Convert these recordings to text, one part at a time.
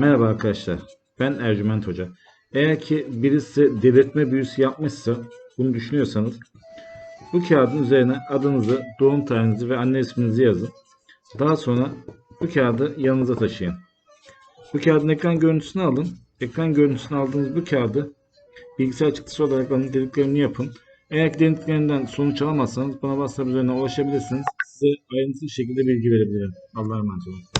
Merhaba arkadaşlar. Ben Ercüment Hoca. Eğer ki birisi delirtme büyüsü yapmışsa bunu düşünüyorsanız bu kağıdın üzerine adınızı, doğum tarihinizi ve anne isminizi yazın. Daha sonra bu kağıdı yanınıza taşıyın. Bu kağıdın ekran görüntüsünü alın. Ekran görüntüsünü aldığınız bu kağıdı bilgisayar çıktısı olarak alın, dediklerini yapın. Eğer ki dediklerinden sonuç alamazsanız bana WhatsApp üzerinden ulaşabilirsiniz. Size ayrıntılı şekilde bilgi verebilirim. Allah'a emanet olun.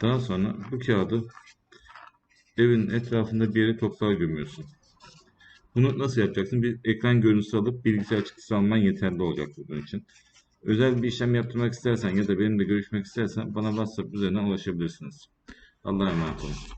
Daha sonra bu kağıdı evin etrafında bir yere toprağa gömüyorsun. Bunu nasıl yapacaksın? Bir ekran görüntüsü alıp bilgisayar çıktısı alman yeterli olacak bunun için. Özel bir işlem yaptırmak istersen ya da benimle görüşmek istersen bana WhatsApp üzerinden ulaşabilirsiniz. Allah'a emanet olun.